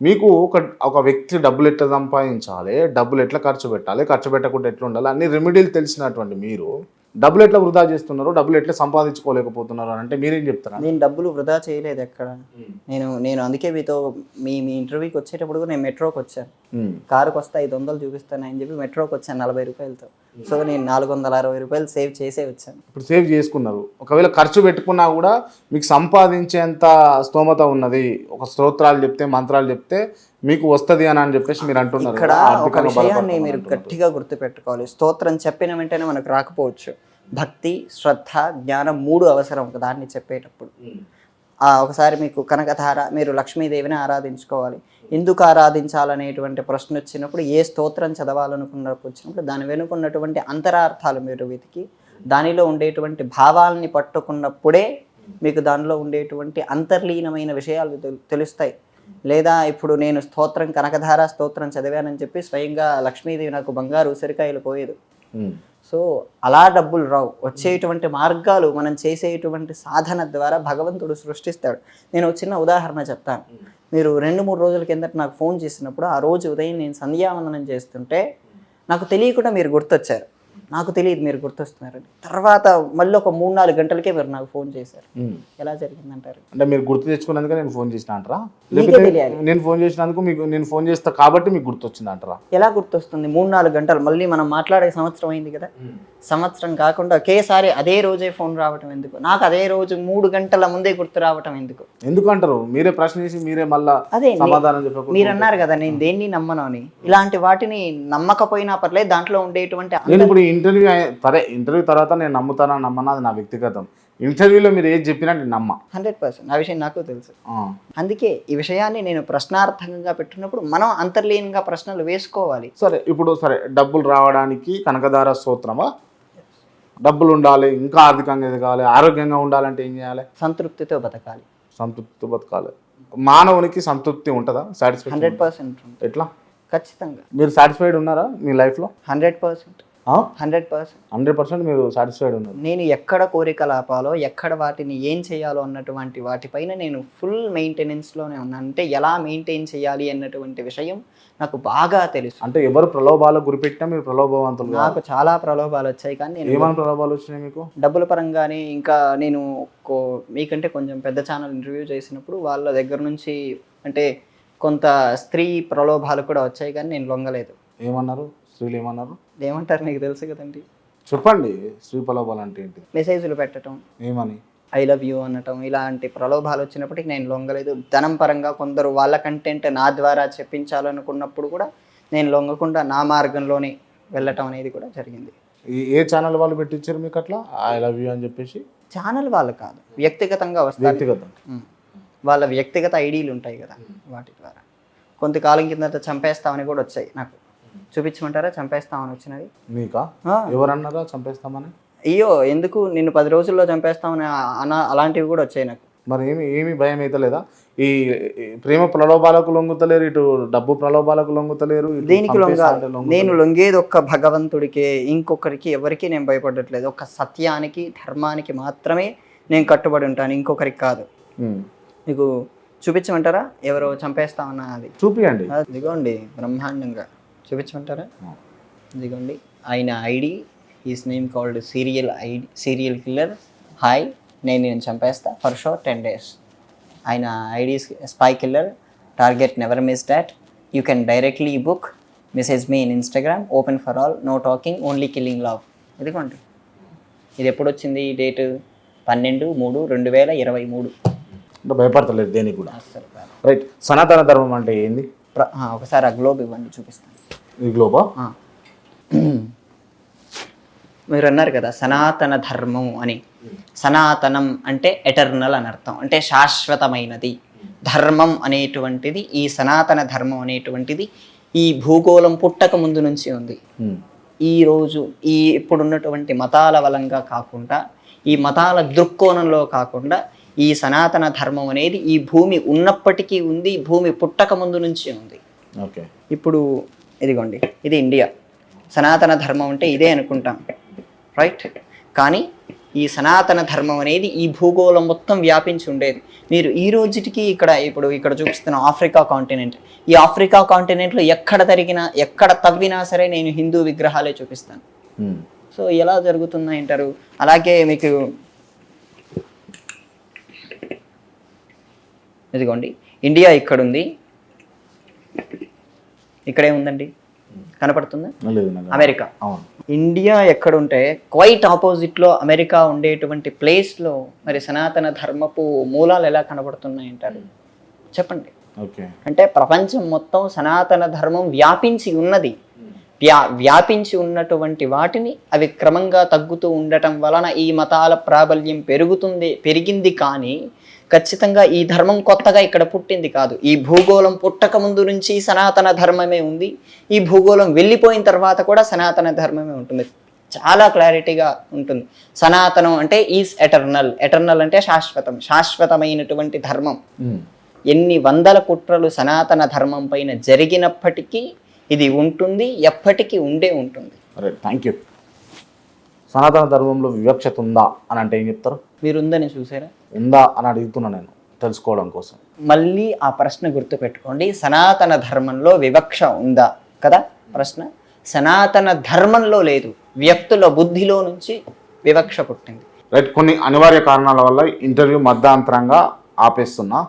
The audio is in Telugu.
మీకు ఒక ఒక వ్యక్తి డబ్బులు ఎట్లా సంపాదించాలి డబ్బులు ఎట్లా ఖర్చు పెట్టాలి ఖర్చు పెట్టకుండా ఎట్లా ఉండాలి అన్ని రెమెడీలు తెలిసినటువంటి మీరు డబ్బులు ఎట్లా వృధా చేస్తున్నారు డబ్బులు ఎట్లా సంపాదించుకోలేకపోతున్నారు అని అంటే మీరేం చెప్తారా? నేను డబ్బులు వృధా చేయలేదు ఎక్కడ. నేను నేను అందుకే మీతో మీ మీ ఇంటర్వ్యూకి వచ్చేటప్పుడు నేను మెట్రోకి వచ్చాను. కారుకి వస్తే ఐదు వందలు చూపిస్తాను అని చెప్పి మెట్రోకి వచ్చాను నలభై రూపాయలతో. సో నేను నాలుగు వందల అరవై రూపాయలు సేవ్ చేసే వచ్చాను. ఇప్పుడు సేవ్ చేసుకున్నారు. ఒకవేళ ఖర్చు పెట్టుకున్నా కూడా మీకు సంపాదించేంత స్తోమత ఉన్నది. ఒక స్తోత్రాలు చెప్తే మంత్రాలు చెప్తే మీకు వస్తది అని అని చెప్పేసి మీరు అంటున్నారు ఇక్కడ ఒక విషయాన్ని మీరు. గట్టిగా గుర్తుపెట్టుకోవాలి. స్తోత్రం చెప్పిన వెంటనే మనకు రాకపోవచ్చు. భక్తి శ్రద్ధ జ్ఞానం మూడు అవసరం ఒక దాన్ని చెప్పేటప్పుడు. ఆ ఒకసారి మీకు కనకధార మీరు లక్ష్మీదేవిని ఆరాధించుకోవాలి. ఎందుకు ఆరాధించాలనేటువంటి ప్రశ్న వచ్చినప్పుడు ఏ స్తోత్రం చదవాలనుకున్నప్పుడు వచ్చినప్పుడు దాని వెనుకున్నటువంటి అంతరార్థాలు మీరు వెతికి దానిలో ఉండేటువంటి భావాల్ని పట్టుకున్నప్పుడే మీకు దానిలో ఉండేటువంటి అంతర్లీనమైన విషయాలు తెలుస్తాయి. లేదా ఇప్పుడు నేను స్తోత్రం కనకధార స్తోత్రం చదివానని చెప్పి స్వయంగా లక్ష్మీదేవి నాకు బంగారు ఉసిరికాయలు పోయేది. సో అలా డబ్బులు రావు. వచ్చేటువంటి మార్గాలు మనం చేసేటువంటి సాధన ద్వారా భగవంతుడు సృష్టిస్తాడు. నేను ఒక చిన్న ఉదాహరణ చెప్తాను. మీరు రెండు మూడు రోజుల కిందట నాకు ఫోన్ చేసినప్పుడు ఆ రోజు ఉదయం నేను సంధ్యావందనం చేస్తుంటే నాకు తెలియకుండా మీరు గుర్తొచ్చారు. నాకు తెలియదు మీరు గుర్తొస్తున్నారని. తర్వాత మళ్ళీ ఒక మూడు నాలుగు గంటలకే మీరు నాకు ఫోన్ చేశారు. ఎలా జరిగిందంటారు? అంటే మీరు గుర్తు తెచ్చుకున్నందుకు నేను ఫోన్ చేసిన అంటారా. నేను ఫోన్ చేసినందుకు మీకు నేను ఫోన్ చేస్తా కాబట్టి మీకు గుర్తొచ్చింది అంటారా ఎలా గుర్తొస్తుంది? మూడు నాలుగు గంటలు. మళ్ళీ మనం మాట్లాడే సంవత్సరం అయింది కదా. సంవత్సరం కాకుండా ఒకేసారి అదే రోజే ఫోన్ రావటం ఎందుకు? నాకు అదే రోజు మూడు గంటల ముందే గుర్తు రావటం ఎందుకు? ఎందుకు అంటారు మీరే ప్రశ్న చేసి మీరే మళ్ళా అదే సమాధానం చెప్పకుండా మీరు అన్నారు కదా నేను దేన్ని నమ్మను అని. ఇలాంటి వాటిని నమ్మకపోయినా పర్లేదు దాంట్లో ఉండేటువంటి ఇంటర్వ్యూ సరే ఇంటర్వ్యూ తర్వాత నేను నమ్ముతానా నమ్మనా అది నా వ్యక్తిగతం. ఇంటర్వ్యూలో మీరు ఏది చెప్పినా నేను నమ్మ. Hundred percent. ఆ విషయం నాకు తెలుసు. అందుకే ఈ విషయాన్ని నేను ప్రశ్నార్థకంగా పెట్టినప్పుడు మనం అంతర్లీనంగా ప్రశ్నలు వేసుకోవాలి. సరే ఇప్పుడు సరే డబ్బులు రావడానికి కనకదార స్తోత్రమా డబ్బులు ఉండాలి ఇంకా ఆర్థికంగా ఎదగాలి ఆరోగ్యంగా ఉండాలంటే ఏం చేయాలి? సంతృప్తితో బతకాలి. సంతృప్తి బతకాలి. మానవునికి సంతృప్తి ఉంటుందా? సాటిస్ఫాక్షన్ హండ్రెడ్ పర్సెంట్ ఎట్లా? ఖచ్చితంగా. మీరు సాటిస్ఫైడ్ ఉన్నారా మీ లైఫ్లో? Hundred percent. Hundred percent. Hundred percent మీరు సాటిస్ఫైడ్ ఉన్నారు. నేను ఎక్కడ కోరికలాపాలో ఎక్కడ వాటిని ఏం చేయాలో అన్నటువంటి వాటిపైన నేను ఫుల్ మెయింటెనెన్స్లోనే ఉన్నాను అంటే ఎలా మెయింటైన్ చేయాలి అన్నటువంటి విషయం నాకు బాగా తెలుసు. అంటే ఎవరు ప్రలోభాలకు గురిపెట్టినా మీరు ప్రలోభవంతులు. నాకు చాలా ప్రలోభాలు వచ్చాయి కానీ నేను ఏమైనా ప్రలోభాలు వచ్చినాయి మీకు? డబ్బుల పరంగానే ఇంకా నేను మీకంటే కొంచెం పెద్ద ఛానల్ ఇంటర్వ్యూ చేసినప్పుడు వాళ్ళ దగ్గర నుంచి అంటే కొంత స్త్రీ ప్రలోభాలు కూడా వచ్చాయి కానీ నేను లొంగలేదు. ఏమన్నారు? స్త్రీలు ఏమన్నారు? ఏమంటారు నీకు తెలుసు కదండి? చెప్పండి స్త్రీ ప్రలోభాలు అంటే ఏంటి? మెసేజ్లు పెట్టడం ఏమని? ఐ లవ్ యూ అనటం ఇలాంటి ప్రలోభాలు వచ్చినప్పటికీ నేను లొంగలేదు. ధనం పరంగా కొందరు వాళ్ళ కంటెంట్ నా ద్వారా చెప్పించాలనుకున్నప్పుడు కూడా నేను లొంగకుండా నా మార్గంలోనే వెళ్ళటం అనేది కూడా జరిగింది. ఏ ఛానల్ వాళ్ళు పెట్టించారు మీకు అట్లా? ఐ లవ్ యూ అని చెప్పేసి? ఛానల్ వాళ్ళు కాదు. వ్యక్తిగతంగా వస్తారు. వ్యక్తిగతం. వాళ్ళ వ్యక్తిగత ఐడీలు ఉంటాయి కదా వాటి ద్వారా. కొంతకాలం కిందట చంపేస్తామని కూడా వచ్చాయి నాకు. చూపించమంటారా? చంపేస్తామని వచ్చినవి. మీకా. ఎవరన్నారా చంపేస్తామని? అయ్యో ఎందుకు? నిన్ను పది రోజుల్లో చంపేస్తామని అన అలాంటివి కూడా వచ్చాయి నాకు. మరి ఏమి ఏమి భయం అవుతలేదా ఈ ఈ ప్రేమ ప్రలోభాలకు లొంగుతలేరు ఇటు డబ్బు ప్రలోభాలకు లొంగుతలేరు దేనికి. నేను లొంగేది ఒక్క భగవంతుడికే ఇంకొకరికి ఎవరికి నేను భయపడట్లేదు. ఒక సత్యానికి ధర్మానికి మాత్రమే నేను కట్టుబడి ఉంటాను ఇంకొకరికి కాదు. మీకు చూపించమంటారా? ఎవరో చంపేస్తామన్న అది. చూపియండి. ఇదిగోండి బ్రహ్మాండంగా. చూపించమంటారా? ఇదిగోండి. ఆయన ID is name called serial ID serial killer hi నేను నేను చంపేస్తా ఫర్ షోర్ టెన్ డేస్ ఆయన ID spy killer target never miss that you can directly book message me in Instagram open for all no talking only killing love ఇదిగోండి. ఇది ఎప్పుడు వచ్చింది ఈ డేటు పన్నెండు మూడు రెండు వేల ఇరవై మూడు. అంటే భయపడతలేదు దేనికి కూడా. రైట్ సనాతన ధర్మం అంటే ఏంది? ప్ర- ఆ, ఒకసారి ఆ గ్లోబ్ ఇవ్వండి చూపిస్తాను. ఈ గ్లోబా. మీరు అన్నారు కదా సనాతన ధర్మం అని. సనాతనం అంటే ఎటర్నల్ అని అర్థం. అంటే శాశ్వతమైనది. ధర్మం అనేటువంటిది ఈ సనాతన ధర్మం అనేటువంటిది ఈ భూగోళం పుట్టక ముందు నుంచి ఉంది. ఈ రోజు ఈ ఇప్పుడున్నటువంటి మతాల వలంగా కాకుండా ఈ మతాల దృక్కోణంలో కాకుండా ఈ సనాతన ధర్మం అనేది ఈ భూమి ఉన్నప్పటికీ ఉంది భూమి పుట్టక ముందు నుంచి ఉంది. ఓకే. ఇప్పుడు ఇదిగోండి ఇది ఇండియా. సనాతన ధర్మం అంటే ఇదే అనుకుంటాం. రైట్? కానీ ఈ సనాతన ధర్మం అనేది ఈ భూగోళం మొత్తం వ్యాపించి ఉండేది. మీరు ఈ రోజుటికి ఇక్కడ ఇప్పుడు ఇక్కడ చూపిస్తున్న ఆఫ్రికా కాంటినెంట్. ఈ ఆఫ్రికా కాంటినెంట్లో ఎక్కడ తరిగినా ఎక్కడ తవ్వినా సరే నేను హిందూ విగ్రహాలే చూపిస్తాను. ఉమ్. సో ఎలా జరుగుతుంది అంటారు? అలాగే మీకు ఇదిగోండి ఇండియా ఇక్కడ ఉంది ఇక్కడే ఉందండి. కనపడుతుందా. అమెరికా. ఇండియా ఎక్కడుంటే క్వైట్ ఆపోజిట్లో అమెరికా ఉండేటువంటి ప్లేస్లో మరి సనాతన ధర్మపు మూలాలు ఎలా కనబడుతున్నాయి అంటారు చెప్పండి అంటే ప్రపంచం మొత్తం సనాతన ధర్మం వ్యాపించి ఉన్నది. వ్యా వ్యాపించి ఉన్నటువంటి వాటిని అవి క్రమంగా తగ్గుతూ ఉండటం వలన ఈ మతాల ప్రాబల్యం పెరుగుతుంది పెరిగింది కానీ ఖచ్చితంగా ఈ ధర్మం కొత్తగా ఇక్కడ పుట్టింది కాదు. ఈ భూగోళం పుట్టక ముందు నుంచి సనాతన ధర్మమే ఉంది. ఈ భూగోళం వెళ్ళిపోయిన తర్వాత కూడా సనాతన ధర్మమే ఉంటుంది. చాలా క్లారిటీగా ఉంటుంది. సనాతనం అంటే ఈజ్ ఎటర్నల్. ఎటర్నల్ అంటే శాశ్వతం. శాశ్వతమైనటువంటి ధర్మం. ఎన్ని వందల కుట్రలు సనాతన ధర్మం పైన జరిగినప్పటికీ ఇది ఉంటుంది ఎప్పటికీ ఉండే ఉంటుంది. థ్యాంక్ యూ సనాతన ధర్మంలో వివక్షత ఉందా అని అంటే ఏం చెప్తారు? మీరు ఉందని చూసారా? ఉందా అని అడుగుతున్నా నేను తెలుసుకోవడం కోసం. మళ్ళీ ఆ ప్రశ్న గుర్తుపెట్టుకోండి సనాతన ధర్మంలో వివక్ష ఉందా? కదా ప్రశ్న. సనాతన ధర్మంలో లేదు వ్యక్తుల బుద్ధిలో నుంచి వివక్ష పుట్టింది. రైట్ కొన్ని అనివార్య కారణాల వల్ల ఇంటర్వ్యూ మధ్యాంతరంగా ఆపేస్తున్నా.